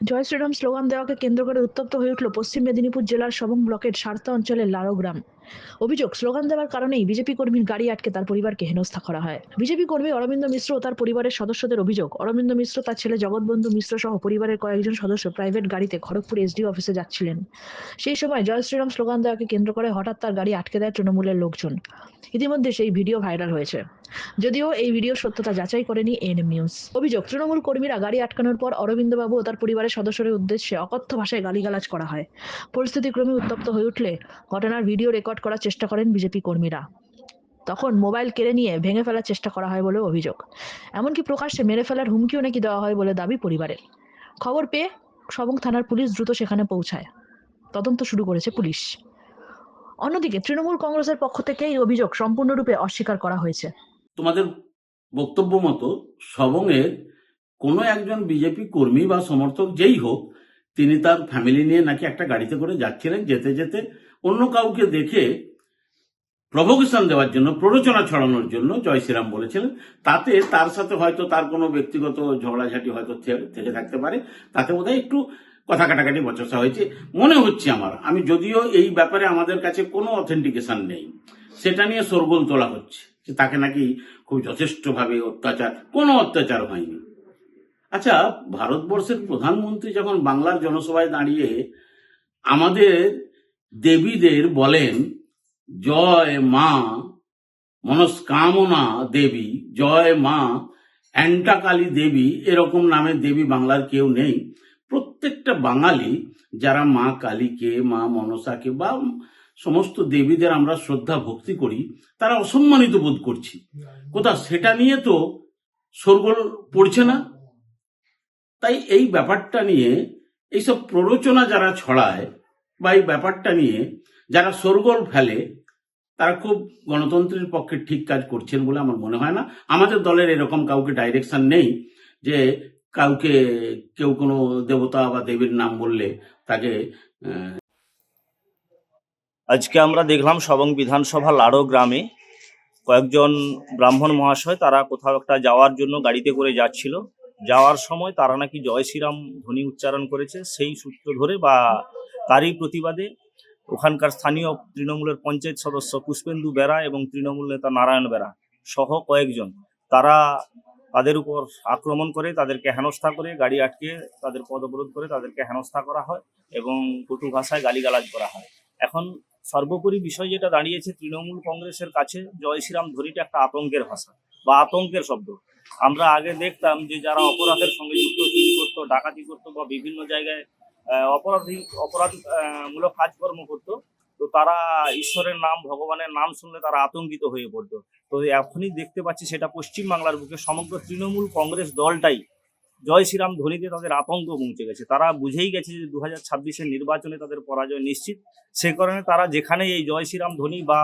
জয় Shriram slogan দেওয়াকে কেন্দ্র করে উত্তপ্ত হয়ে উঠল পশ্চিম মেদিনীপুর জেলার সবং ব্লকের সারতা অঞ্চলের লারো গ্রাম অভিযোগ, স্লোগান দেওয়ার কারণেই বিজেপি কর্মীর গাড়ি আটকে তার পরিবারকে হেনস্থা করা হয়। বিজেপি কর্মী অরবিন্দ মিশ্র ও তার পরিবারের সদস্যদের অভিযোগ, অরবিন্দ মিশ্র, তার ছেলে জগৎবন্ধু মিশ্র সহ পরিবারের কয়েকজন সদস্য প্রাইভেট গাড়িতে খড়গপুর এসডি অফিসে যাচ্ছিলেন। সেই সময় জয় শ্রীরাম স্লোগান দেওয়াকে কেন্দ্র করে হঠাৎ তার গাড়ি আটকে দেয় তৃণমূলের লোকজন। ইতিমধ্যে সেই ভিডিও ভাইরাল হয়েছে। যদিও এই ভিডিও সত্যতা যাচাই করেনি এএনএম নিউজ। অভিযোগ, তৃণমূল কর্মীরা গাড়ি আটকানোর পর অরবিন্দবাবু ও তার পরিবারের সদস্যদের উদ্দেশ্যে অকথ্য ভাষায় গালিগালাজ করা হয়। পরিস্থিতি ক্রমে উত্তপ্ত হয়ে উঠলে ঘটনার ভিডিও রেকর্ড করার চেষ্টা করেন বিজেপি কর্মীরা। তখন মোবাইল কেড়ে নিয়ে ভেঙে ফেলার চেষ্টা করা হয় বলেও অভিযোগ। এমনকি প্রকাশ্যে মেরে ফেলার হুমকিও নাকি দেওয়া হয় বলে দাবি পরিবারের। খবর পেয়ে সবং থানার পুলিশ দ্রুত সেখানে পৌঁছায়। তদন্ত শুরু করেছে পুলিশ। অন্যদিকে তৃণমূল কংগ্রেসের পক্ষ থেকে এই অভিযোগ সম্পূর্ণরূপে অস্বীকার করা হয়েছে। তোমাদের বক্তব্য মতো সবংয়ের কোনো একজন বিজেপি কর্মী বা সমর্থক যেই হোক, তিনি তার ফ্যামিলি নিয়ে নাকি একটা গাড়িতে করে যাচ্ছিলেন যেতে যেতে অন্য কাউকে দেখে প্রভোকেশন দেওয়ার জন্য, প্ররোচনা ছড়ানোর জন্য জয় শ্রীরাম বলেছিলেন। তাতে তার সাথে হয়তো তার কোনো ব্যক্তিগত ঝগড়াঝাটি হয়তো থেকে থাকতে পারে। তাতে বোধহয় একটু কথা কাটাকাটি বচসা হয়েছে। মনে হচ্ছে আমার, আমি যদিও এই ব্যাপারে আমাদের কাছে কোনো অথেন্টিকেশন নেই। সেটা নিয়ে সরগোল তোলা হচ্ছে যে তাকে নাকি খুব যথেষ্টভাবে অত্যাচার, কোনো অত্যাচার হয়নি। আচ্ছা ভারতবর্ষের প্রধানমন্ত্রী যখন বাংলার জনসভায় দাঁড়িয়ে আমাদের দেবীদের বলেন, জয় মা, মনস্কামনা দেবী, জয় মা অ্যান্টাকালী দেবী, এরকম নামে দেবী বাংলার কেউ নেই। প্রত্যেকটা বাঙালি, যারা মা কালীকে, মা মনসাকে বা সমস্ত দেবীদের আমরা শ্রদ্ধা, ভক্তি করি, তারা অসম্মানিত বোধ করছি। কোথা, সেটা নিয়ে তো শোরগোল পড়ছে না? তাই এই ব্যাপারটা নিয়ে এইসব প্ররোচনা যারা ছড়ায় বা এই ব্যাপারটা নিয়ে যারা শোরগোল ফেলে, তারা খুব গণতন্ত্রের পক্ষে ঠিক কাজ করছেন বলে আমার মনে হয় না। আমাদের দলের এরকম কাউকে ডাইরেকশন নেই যে কাউকে কেউ কোনো দেবতা বা দেবীর নাম বললে তাকে আজকে আমরা দেখলাম সবং বিধানসভা লাড়ো গ্রামে কয়েকজন ব্রাহ্মণ মহাশয় তারা কোথাও একটা যাওয়ার জন্য গাড়িতে করে যাচ্ছিল। যাওয়ার সময় তারা নাকি জয় শ্রীরাম ধ্বনি উচ্চারণ করেছে, সেই সূত্র ধরে বা তারই প্রতিবাদে ওখানকার স্থানীয় তৃণমূলের পঞ্চায়েত সদস্য পুষ্পেন্দু বেরা এবং তৃণমূল নেতা নারায়ণ বেরা সহ কয়েকজন, তারা তাদের উপর আক্রমণ করে, তাদেরকে হেনস্থা করে, গাড়ি আটকে তাদের পদ অবরোধ করে তাদেরকে হেনস্থা করা হয় এবং কটু ভাষায় গালিগালাজ করা হয়। এখন সর্বোপরি বিষয় যেটা দাঁড়িয়েছে, তৃণমূল কংগ্রেসের কাছে জয় শ্রীরাম ধ্বনিটা একটা আতঙ্কের ভাষা বা আতঙ্কের শব্দ। আমরা আগে দেখতাম যে যারা অপরাধের সঙ্গে যুক্ত, চুরি করতো, ডাকাতি করতো বা বিভিন্ন জায়গায় অপরাধী, অপরাধ মূলক কাজকর্ম করতো। তো তারা ঈশ্বরের নাম, ভগবানের নাম শুনলে তারা আতঙ্কিত হয়ে পড়তো। তো এখনই দেখতে পাচ্ছি সেটা পশ্চিম বাংলার বুকে। সমগ্র তৃণমূল কংগ্রেস দলটাই জয় শ্রীরাম ধ্বনিতে তাদের আতঙ্ক পৌঁছে গেছে। তারা বুঝেই গেছে যে দু হাজার ছাব্বিশের নির্বাচনে তাদের পরাজয় নিশ্চিত। সে কারণে তারা যেখানে এই জয় শ্রীরাম ধ্বনি বা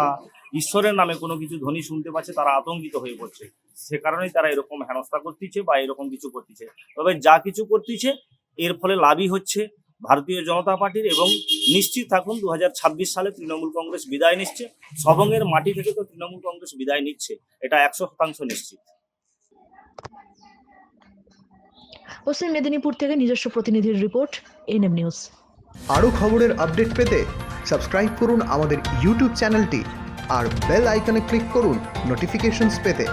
ঈশ্বরের নামে কোনো কিছু ধ্বনি শুনতে পাচ্ছে, তারা আতঙ্কিত হয়ে পড়ছে। সে কারণেই তারা এরকম হেনস্থা করতেছে বা এরকম কিছু করতেছে। তবে যা কিছু করতেছে, এর ফলে লাভই হচ্ছে। ভারতীয় জনতা পার্টির এবং নিশ্চিত থাকুন দুহাজার ছাব্বিশ সালে তৃণমূল কংগ্রেস বিদায় নিচ্ছে। সবংয়ের মাটি থেকে তো তৃণমূল কংগ্রেস বিদায় নিচ্ছে। এটা একশো শতাংশ নিশ্চিত। পশ্চিম মেদিনীপুর থেকে নিজস্ব প্রতিনিধির রিপোর্ট এনএম নিউজ আরও খবরের আপডেট পেতে সাবস্ক্রাইব করুন আমাদের ইউটিউব চ্যানেলটি আর বেল আইকনে ক্লিক করুন নোটিফিকেশনস পেতে।